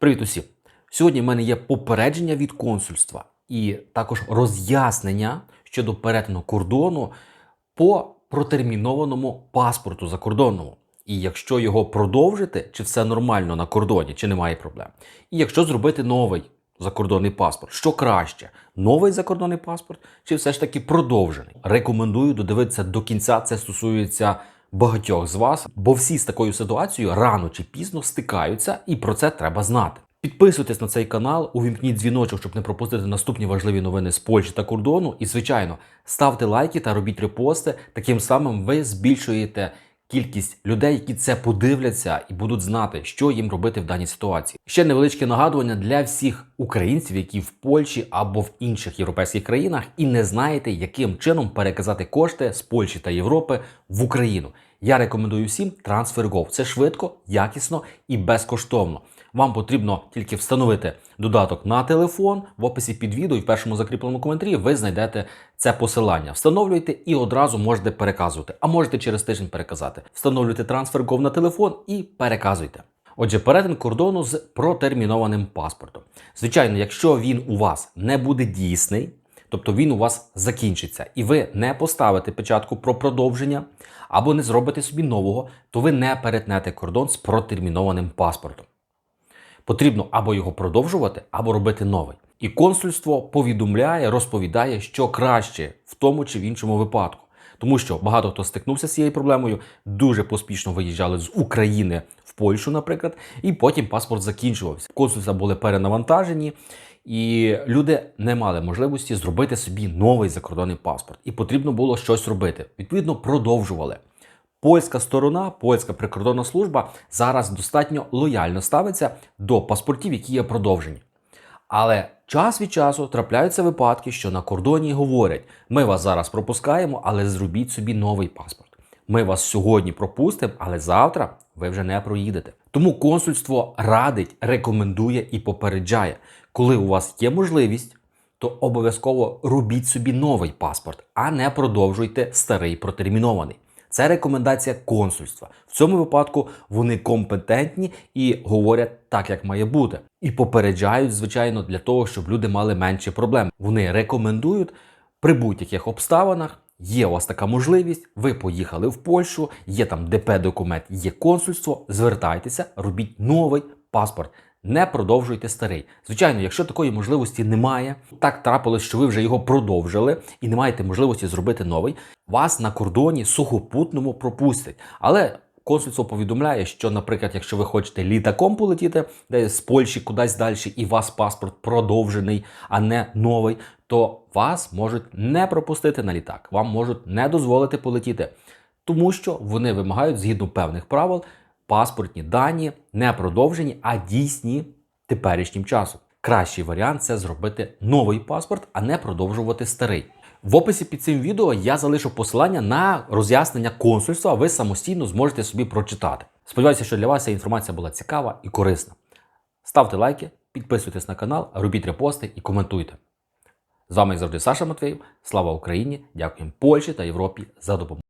Привіт усім! Сьогодні в мене є попередження від консульства і також роз'яснення щодо перетину кордону по протермінованому паспорту закордонному. І якщо його продовжити, чи все нормально на кордоні, чи немає проблем. І якщо зробити новий закордонний паспорт, що краще? Новий закордонний паспорт, чи все ж таки продовжений? Рекомендую додивитися до кінця. Це стосується багатьох з вас, бо всі з такою ситуацією рано чи пізно стикаються, і про це треба знати. Підписуйтесь на цей канал, увімкніть дзвіночок, щоб не пропустити наступні важливі новини з Польщі та кордону. І, звичайно, ставте лайки та робіть репости. Таким самим ви збільшуєте кількість людей, які це подивляться і будуть знати, що їм робити в даній ситуації. Ще невеличке нагадування для всіх українців, які в Польщі або в інших європейських країнах, і не знаєте, яким чином переказати кошти з Польщі та Європи в Україну. Я рекомендую всім TransferGo. Це швидко, якісно і безкоштовно. Вам потрібно тільки встановити додаток на телефон в описі під відео і в першому закріпленому коментарі ви знайдете це посилання. Встановлюйте і одразу можете переказувати, а можете через тиждень переказати. Встановлюйте TransferGo на телефон і переказуйте. Отже, перетин кордону з протермінованим паспортом. Звичайно, якщо він у вас не буде дійсний, тобто він у вас закінчиться, і ви не поставите печатку про продовження або не зробите собі нового, то ви не перетнете кордон з протермінованим паспортом. Потрібно або його продовжувати, або робити новий. І консульство повідомляє, розповідає, що краще в тому чи в іншому випадку. Тому що багато хто стикнувся з цією проблемою, дуже поспішно виїжджали з України в Польщу, наприклад, і потім паспорт закінчувався. Консульства були перенавантажені, і люди не мали можливості зробити собі новий закордонний паспорт. І потрібно було щось робити. Відповідно, продовжували. Польська сторона, польська прикордонна служба зараз достатньо лояльно ставиться до паспортів, які є продовжені. Але час від часу трапляються випадки, що на кордоні говорять: ми вас зараз пропускаємо, але зробіть собі новий паспорт. Ми вас сьогодні пропустимо, але завтра ви вже не проїдете. Тому консульство радить, рекомендує і попереджає, коли у вас є можливість, то обов'язково робіть собі новий паспорт, а не продовжуйте старий протермінований. Це рекомендація консульства. В цьому випадку вони компетентні і говорять так, як має бути. І попереджають, звичайно, для того, щоб люди мали менше проблем. Вони рекомендують при будь-яких обставинах. Є у вас така можливість, ви поїхали в Польщу, є там ДП-документ, є консульство. Звертайтеся, робіть новий паспорт. Не продовжуйте старий. Звичайно, якщо такої можливості немає, так трапилось, що ви вже його продовжили і не маєте можливості зробити новий, вас на кордоні сухопутному пропустять. Але консульство повідомляє, що, наприклад, якщо ви хочете літаком полетіти десь з Польщі кудись далі, і вас паспорт продовжений, а не новий, то вас можуть не пропустити на літак, вам можуть не дозволити полетіти, тому що вони вимагають згідно певних правил паспортні дані не продовжені, а дійсні теперішнім часом. Кращий варіант це зробити новий паспорт, а не продовжувати старий. В описі під цим відео я залишу посилання на роз'яснення консульства, ви самостійно зможете собі прочитати. Сподіваюся, що для вас ця інформація була цікава і корисна. Ставте лайки, підписуйтесь на канал, робіть репости і коментуйте. З вами як завжди Саша Матвеєв. Слава Україні! Дякуємо Польщі та Європі за допомогу.